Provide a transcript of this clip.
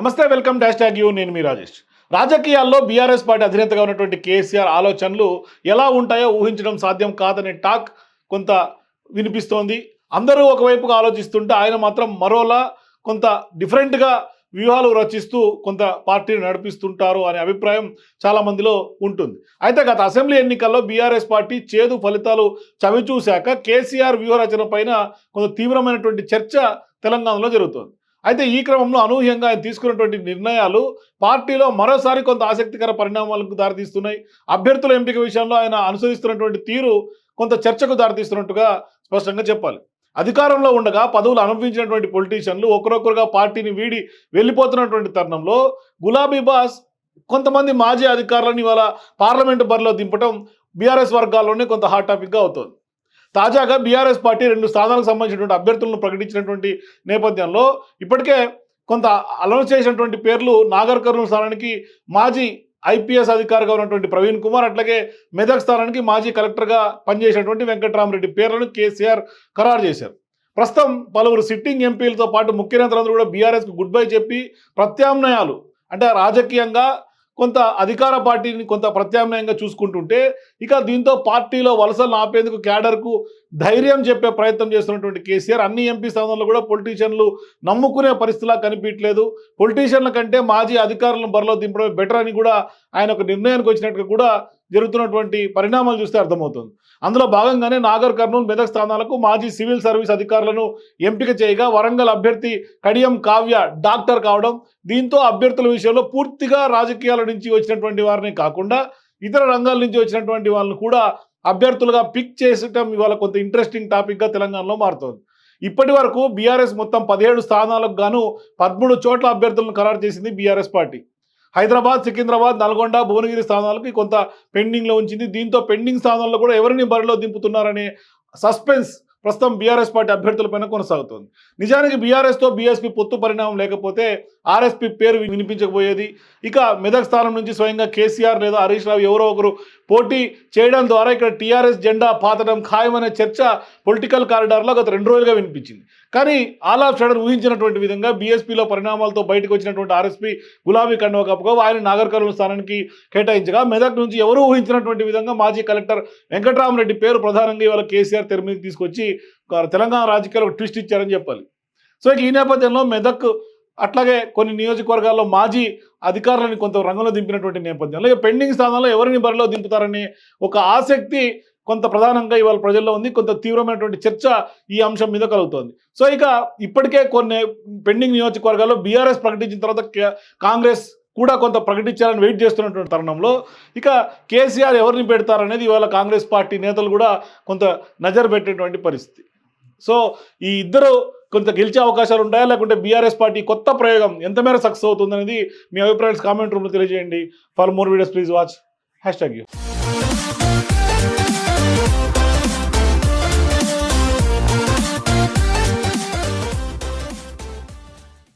నమస్తే welcome dash tag you నేను మీ రాజేష్. రాజకీయాల్లో బీఆర్ఎస్ పార్టీ అధినేతగా ఉన్నటువంటి కేసీఆర్ ఆలోచనలు ఎలా ఉంటాయో ఊహించడం సాధ్యం కాదనే టాక్ కొంత వినిపిస్తోంది. అందరూ ఒకవైపుగా ఆలోచిస్తుంటే ఆయన మాత్రం మరోలా కొంత డిఫరెంట్గా వ్యూహాలు రచిస్తూ కొంత పార్టీని నడిపిస్తుంటారు అనే అభిప్రాయం చాలా మందిలో ఉంటుంది. అయితే గత అసెంబ్లీ ఎన్నికల్లో బీఆర్ఎస్ పార్టీ చేదు ఫలితాలు చవిచూశాక కేసీఆర్ వ్యూహ రచన పైన కొంత తీవ్రమైనటువంటి చర్చ తెలంగాణలో జరుగుతోంది. అయితే ఈ క్రమంలో అనూహ్యంగా ఆయన తీసుకున్నటువంటి నిర్ణయాలు పార్టీలో మరోసారి కొంత ఆసక్తికర పరిణామాలకు దారితీస్తున్నాయి. అభ్యర్థుల ఎంపిక విషయంలో ఆయన అనుసరిస్తున్నటువంటి తీరు కొంత చర్చకు దారితీస్తున్నట్టుగా స్పష్టంగా చెప్పాలి. అధికారంలో ఉండగా పదవులు అనుభవించినటువంటి పొలిటీషియన్లు ఒకరొకరుగా పార్టీని వీడి వెళ్ళిపోతున్నటువంటి తరుణంలో గులాబీ బాస్ కొంతమంది మాజీ అధికారులను ఇవాళ పార్లమెంటు బరిలో దింపడం బీఆర్ఎస్ వర్గాల్లోనే కొంత హాట్ టాపిక్గా అవుతుంది. తాజాగా బీఆర్ఎస్ పార్టీ రెండు స్థానాలకు సంబంధించినటువంటి అభ్యర్థులను ప్రకటించినటువంటి నేపథ్యంలో ఇప్పటికే కొంత అనౌన్స్ చేసినటువంటి పేర్లు నాగర్ కర్నూలు స్థానానికి మాజీ ఐపీఎస్ అధికారిగా ఉన్నటువంటి ప్రవీణ్ కుమార్ అట్లాగే మెదక్ స్థానానికి మాజీ కలెక్టర్గా పనిచేసినటువంటి వెంకట్రామరెడ్డి పేర్లను కేసీఆర్ ఖరారు చేశారు. ప్రస్తుతం పలువురు సిట్టింగ్ ఎంపీలతో పాటు ముఖ్య కూడా బీఆర్ఎస్కి గుడ్ బై చెప్పి ప్రత్యామ్నాయాలు అంటే రాజకీయంగా కొంత అధికార పార్టీని కొంత ప్రత్యామ్నాయంగా చూసుకుంటుంటే ఇక దీంతో పార్టీలో వలసలు ఆపేందుకు క్యాడర్కు ధైర్యం చెప్పే ప్రయత్నం చేస్తున్నటువంటి కేసీఆర్ అన్ని ఎంపీ స్థానంలో కూడా పొలిటీషియన్లు నమ్ముకునే పరిస్థితిలా కనిపించలేదు పొలిటీషియన్ల కంటే మాజీ అధికారులను బరిలో దింపడమే బెటర్ అని కూడా ఆయన ఒక నిర్ణయానికి వచ్చినట్టుగా కూడా జరుగుతున్నటువంటి పరిణామాలు చూస్తే అర్థమవుతుంది. అందులో భాగంగానే నాగర్ కర్నూలు మెదక్ స్థానాలకు మాజీ సివిల్ సర్వీస్ అధికారులను ఎంపిక చేయగా వరంగల్ అభ్యర్థి కడియం కావ్య డాక్టర్ కావడం దీంతో అభ్యర్థుల విషయంలో పూర్తిగా రాజకీయాల నుంచి వచ్చినటువంటి వారిని కాకుండా ఇతర రంగాల నుంచి వచ్చినటువంటి వాళ్ళని కూడా అభ్యర్థులుగా పిక్ చేసటం ఇవాళ కొంత ఇంట్రెస్టింగ్ టాపిక్గా తెలంగాణలో మారుతోంది. ఇప్పటి వరకు బీఆర్ఎస్ మొత్తం పదిహేడు స్థానాలకు గాను పదమూడు చోట్ల అభ్యర్థులను ఖరారు చేసింది బీఆర్ఎస్ పార్టీ. హైదరాబాద్ సికింద్రాబాద్ నల్గొండ భువనగిరి స్థానాలకి కొంత పెండింగ్లో ఉంచింది. దీంతో పెండింగ్ స్థానాల్లో కూడా ఎవరిని బరిలో దింపుతున్నారనే సస్పెన్స్ ప్రస్తుతం బీఆర్ఎస్ పార్టీ అభ్యర్థులపైన కొనసాగుతోంది. నిజానికి బీఆర్ఎస్తో బీఎస్పీ పొత్తు పరిణామం లేకపోతే ఆర్ఎస్పి పేరు వినిపించకపోయేది. ఇక మెదక్ స్థానం నుంచి స్వయంగా కేసీఆర్ లేదా హరీష్ రావు ఎవరో ఒకరు పోటీ చేయడం ద్వారా ఇక్కడ టీఆర్ఎస్ జెండా పాతడం ఖాయమనే చర్చ పొలిటికల్ కారిడార్లో గత రెండు రోజులుగా వినిపించింది. కానీ ఆల్ ఆఫ్ ఊహించినటువంటి విధంగా బీఎస్పీలో పరిణామాలతో బయటకు వచ్చినటువంటి ఆర్ఎస్పీ గులాబీ కండవ కప్పుగా ఆయన నాగర్ కర్నూలు స్థానానికి కేటాయించగా మెదక్ నుంచి ఎవరూ ఊహించినటువంటి విధంగా మాజీ కలెక్టర్ వెంకటరామరెడ్డి పేరు ప్రధానంగా ఇవాళ కేసీఆర్ తెర మీదకి తీసుకొచ్చి తెలంగాణ రాజకీయాలు ట్విస్ట్ ఇచ్చారని చెప్పాలి. సో ఈ నేపథ్యంలో మెదక్ అట్లాగే కొన్ని నియోజకవర్గాల్లో మాజీ అధికారులను కొంత రంగంలో దింపినటువంటి నేపథ్యంలో ఇక పెండింగ్ స్థానంలో ఎవరిని బరిలో దింపుతారని ఒక ఆసక్తి కొంత ప్రధానంగా ఇవాళ ప్రజల్లో ఉంది. కొంత తీవ్రమైనటువంటి చర్చ ఈ అంశం మీద కలుగుతోంది. సో ఇక ఇప్పటికే కొన్ని పెండింగ్ నియోజకవర్గాల్లో బీఆర్ఎస్ ప్రకటించిన తర్వాత కాంగ్రెస్ కూడా కొంత ప్రకటించాలని వెయిట్ చేస్తున్నటువంటి తరుణంలో ఇక కేసీఆర్ ఎవరిని పెడతారనేది ఇవాళ కాంగ్రెస్ పార్టీ నేతలు కూడా కొంత నజర్ పెట్టేటువంటి పరిస్థితి. సో ఈ ఇద్దరు కొంత గెలిచే అవకాశాలు ఉంటాయా? లేకుంటే బీఆర్ఎస్ పార్టీ కొత్త ప్రయోగం ఎంత మేర సక్సెస్ అవుతుందనేది మీ అభిప్రాయాలు కామెంట్ రూమ్లో తెలియజేయండి. For more videos please watch hashtag you